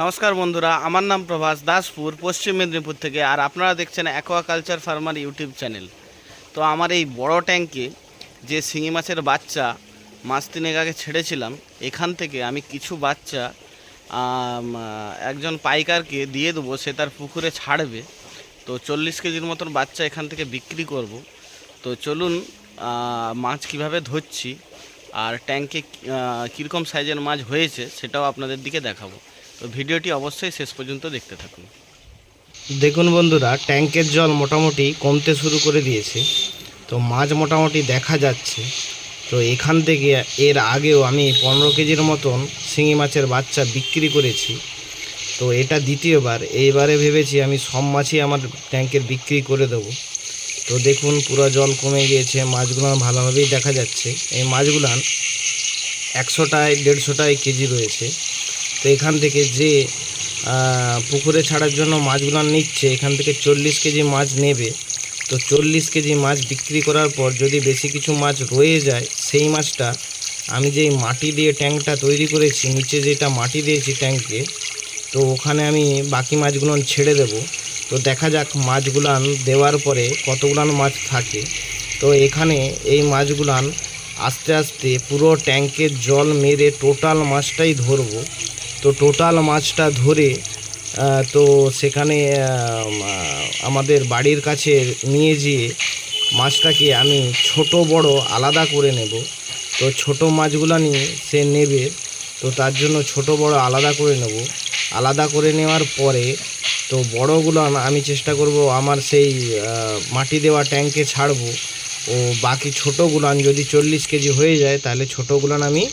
নমস্কার বন্ধুরা, আমার নাম প্রভাস দাসপুর, পশ্চিম মেদিনীপুর থেকে, আর আপনারা দেখছেন অ্যাকোয়াকালচার ফার্মার ইউটিউব চ্যানেল তো আমার এই বড় ট্যাঙ্কে যে শিঙি মাছের বাচ্চা মাছ তিনেক আগে ছেড়েছিলাম, এখান থেকে আমি কিছু বাচ্চা একজন পাইকারকে দিয়ে দেবো, সে তার পুকুরে ছাড়বে। তো চল্লিশ কেজির মতন বাচ্চা এখান থেকে বিক্রি করব। তো চলুন মাছ কীভাবে ধরছি, আর ট্যাঙ্কে কীরকম সাইজের মাছ হয়েছে, সেটাও আপনাদের দিকে দেখাবো। তো ভিডিওটি অবশ্যই শেষ পর্যন্ত দেখতে থাকুন। দেখুন বন্ধুরা, ট্যাঙ্কের জল মোটামুটি কমতে শুরু করে দিয়েছে। তো মাছ মোটামুটি দেখা যাচ্ছে। তো এখান থেকে এর আগেও আমি পনেরো কেজির মতন শিঙি মাছের বাচ্চা বিক্রি করেছি। তো এটা দ্বিতীয়বার। এইবারে ভেবেছি আমি সব মাছই আমার ট্যাঙ্কের বিক্রি করে দেবো। তো দেখুন, পুরো জল কমে গিয়েছে। মাছগুলো ভালোভাবেই দেখা যাচ্ছে। এই মাছগুলান একশোটায়, দেড়শোটায় কেজি রয়েছে। তো এখান থেকে যে পুকুরে ছাড়ার জন্য মাছগুলো নিচ্ছে, এখান থেকে চল্লিশ কেজি মাছ নেবে। তো চল্লিশ কেজি মাছ বিক্রি করার পর যদি বেশি কিছু মাছ রয়ে যায়, সেই মাছটা আমি যেই মাটি দিয়ে ট্যাঙ্কটা তৈরি করেছি, নিচে যেটা মাটি দিয়েছি ট্যাঙ্কে তো ওখানে আমি বাকি মাছগুলো ছেড়ে দেব। তো দেখা যাক মাছগুলান দেওয়ার পরে কতগুলান মাছ থাকে। তো এখানে এই মাছগুলান আস্তে আস্তে পুরো ট্যাঙ্কের জল মেরে টোটাল মাছটাই ধরবো। তো টোটাল মাছটা ধরে তো সেখানে আমাদের বাড়ির কাছে নিয়ে যেয়ে মাছটাকে আমি ছোট বড় আলাদা করে নেব। তো ছোট মাছগুলো নিয়ে সে নেবে, তো তার জন্য ছোট বড় আলাদা করে নেব। আলাদা করে নেওয়ার পরে, তো বড়গুলো আমি চেষ্টা করব আমার সেই মাটি দেওয়া ট্যাঙ্কে ছাড়বো। ও বাকি ছোটোগুলান যদি চল্লিশ কেজি হয়ে যায়, তাহলে ছোটোগুলান আমি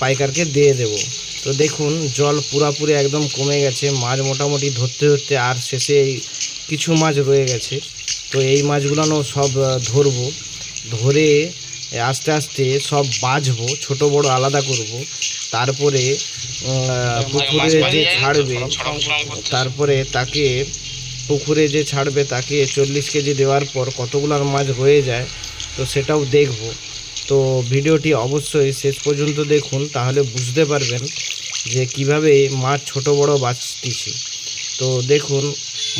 পাইকারকে দিয়ে দেব। তো দেখুন জল পুরাপুরি একদম কমে গেছে। মাছ মোটামুটি ধরতে ধরতে আর শেষে এই কিছু মাছ রয়ে গেছে। তো এই মাছগুলোও সব ধরবো। ধরে আস্তে আস্তে সব বাছবো ছোট বড় আলাদা করব। তারপরে পুকুরে যে ছাড়বে তারপরে তাকে পুকুরে যে ছাড়বে তাকে চল্লিশ কেজি দেওয়ার পর কতগুলো মাছ হয়ে যায় তো সেটাও দেখব। তো ভিডিওটি অবশ্যই শেষ পর্যন্ত দেখুন, তাহলে বুঝতে পারবেন যে কীভাবে মাছ ছোট বড় বাঁচতেছি। তো দেখুন,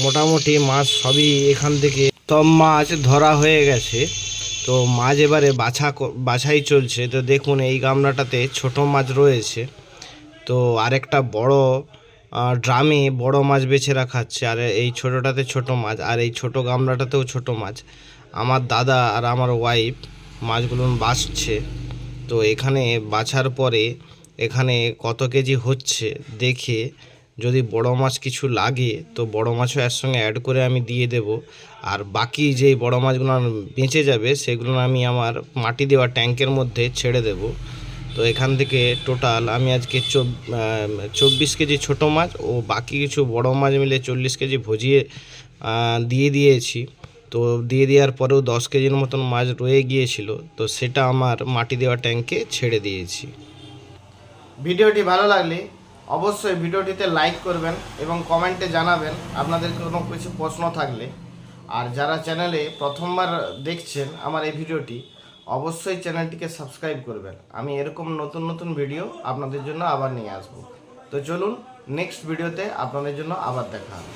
মোটামুটি মাছ সবই এখান থেকে সব মাছ ধরা হয়ে গেছে। তো মাছ এবারে বাছা বাছাই চলছে। তো দেখুন, এই গামলাটাতে ছোট মাছ রয়েছে। তো আরেকটা বড় ড্রামে বড় মাছ বেছে রাখা হচ্ছে। আর এই ছোটোটাতে ছোট মাছ, আর এই ছোট গামলাটাতেও ছোট মাছ। আমার দাদা আর আমার ওয়াইফ মাছগুলো বাছছে তো এখানে বাছার পরে এখানে কত কেজি হচ্ছে দেখে যদি বড় মাছ কিছু লাগে, তো বড় মাছও এর সঙ্গে অ্যাড করে আমি দিয়ে দেব। আর বাকি যেই বড় মাছগুলো বেঁচে যাবে, সেগুলো আমি আমার মাটি দেওয়া ট্যাঙ্কের মধ্যে ছেড়ে দেবো। তো এখান থেকে টোটাল আমি আজকে চব- চব্বিশ কেজি ছোট মাছ ও বাকি কিছু বড় মাছ মিলে চল্লিশ কেজি ভজিয়ে দিয়ে দিয়েছি। তো দিয়ে দেওয়ার পরেও দশ কেজির মতন মাছ রয়ে গিয়েছিল, তো সেটা আমার মাটি দেওয়া ট্যাঙ্কে ছেড়ে দিয়েছি। ভিডিওটি ভালো লাগলে অবশ্যই ভিডিওটিতে লাইক করবেন এবং কমেন্টে জানাবেন আপনাদের কোনো কিছু প্রশ্ন থাকলে। আর যারা চ্যানেলে প্রথমবার দেখছেন আমার এই ভিডিওটি, অবশ্যই চ্যানেলটিকে সাবস্ক্রাইব করবেন। আমি এরকম নতুন নতুন ভিডিও আপনাদের জন্য আবার নিয়ে আসব। তো চলুন নেক্সট ভিডিওতে আপনাদের জন্য আবার দেখা হবে।